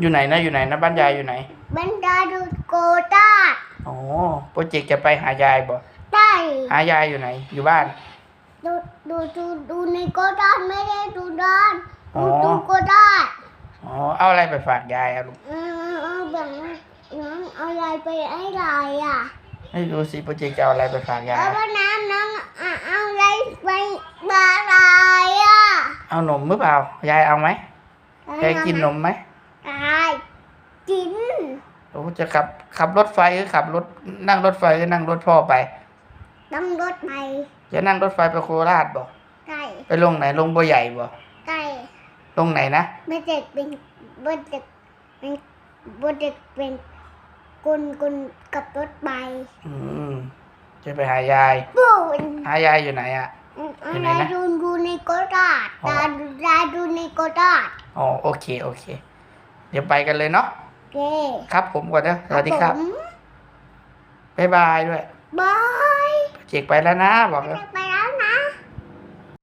อยู่ไหนนะอยู่ไหนนะบ้านยายอยู่ไหน บรรดาดูโกต้าอ๋อโปรเจกต์จะไปหายายบ่ใต้หายายอยู่ไหน อยู่บ้าน ดูดูดูดูในโกต้าไม่ได้ดูด้านอ๋ดูอ ดูโกต้าอ๋อเอาอะไรไปฝากยายอะลูกเออเอาแบบน้องเอาอะไรไปให้ลายอะให้ดูสิโปรเจกต์จะเอาอะไรไปฝากยาย แล้วก็น้ำน้องอะเอาอะไรไปบาลายอะเอานมหรือเปล่ายายเอาไหมยายกินนมไหม ตายกินโอ้จะขับขับรถไฟหรือขับรถนั่งรถไฟหรือนั่งรถพ่อไปต้องรถไปจะนั่งรถไฟไปโคราชบ่ใกล้ไปลงไหนลงบัวใหญ่บ่ใกล้ลงไหนนะไม่เด็กเป็นบ่เด็กเป็นบ่เด็กเป็นกุนกุนกับรถไปอืมจะไปหายายปูนหายายอยู่ไหนอะอยู่ไหนดานะดูดูในโกดาดอ๋อดาดูดาดูในโกดาดอ๋อโอเคโอเคเดี๋ยวไปกันเลยเนาะเย้ครับผมก่อนนะสวัสดีครับผมบ๊ายบายด้วยบายโปรเจกต์ไปแล้วนะบอกแล้วบ๊าย